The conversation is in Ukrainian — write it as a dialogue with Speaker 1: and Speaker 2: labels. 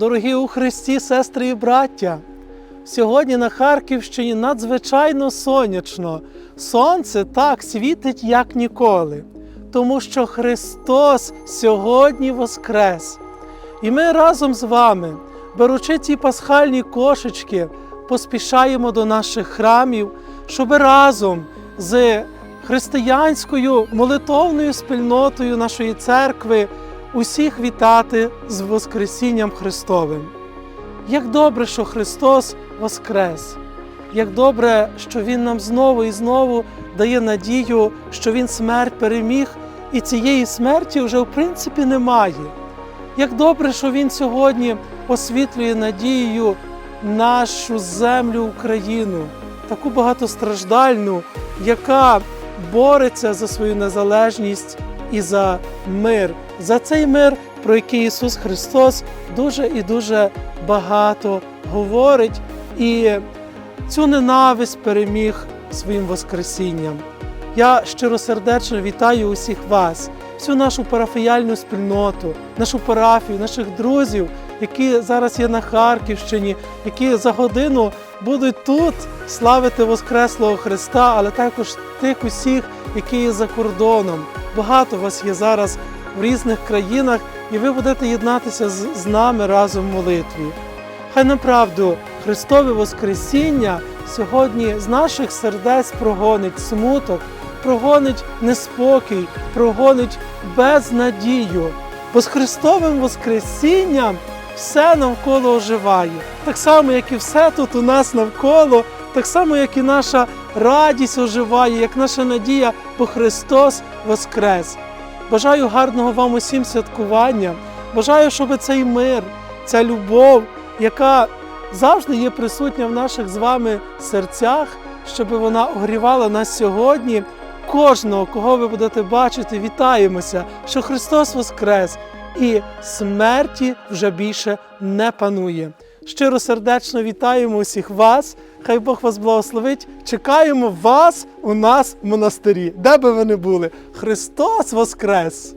Speaker 1: Дорогі у Христі, сестри і браття! Сьогодні на Харківщині надзвичайно сонячно. Сонце так світить, як ніколи, тому що Христос сьогодні воскрес. І ми разом з вами, беручи ці пасхальні кошечки, поспішаємо до наших храмів, щоб разом з християнською молитовною спільнотою нашої церкви усіх вітати з Воскресінням Христовим. Як добре, що Христос Воскрес! Як добре, що Він нам знову і знову дає надію, що Він смерть переміг, і цієї смерті вже в принципі немає. Як добре, що Він сьогодні освітлює надією нашу землю Україну, таку багатостраждальну, яка бореться за свою незалежність і за мир, за цей мир, про який Ісус Христос дуже і дуже багато говорить, і цю ненависть переміг своїм Воскресінням. Я щиросердечно вітаю усіх вас, всю нашу парафіяльну спільноту, нашу парафію, наших друзів, які зараз є на Харківщині, які за годину будуть тут славити Воскреслого Христа, але також тих усіх, які є за кордоном. Багато вас є зараз в різних країнах, і ви будете єднатися з, нами разом в молитві. Хай направду Христове Воскресіння сьогодні з наших сердець прогонить смуток, прогонить неспокій, прогонить безнадію. Бо з Христовим Воскресінням все навколо оживає. Так само, як і все тут у нас навколо, так само, як і наша радість оживає, як наша надія, бо Христос Воскрес. Бажаю гарного вам усім святкування. Бажаю, щоб цей мир, ця любов, яка завжди є присутня в наших з вами серцях, щоб вона огрівала нас сьогодні. Кожного, кого ви будете бачити, вітаємося, що Христос Воскрес і смерті вже більше не панує. Щиро сердечно вітаємо усіх вас. Хай Бог вас благословить. Чекаємо вас у нас в монастирі, де би ви не були. Христос Воскрес!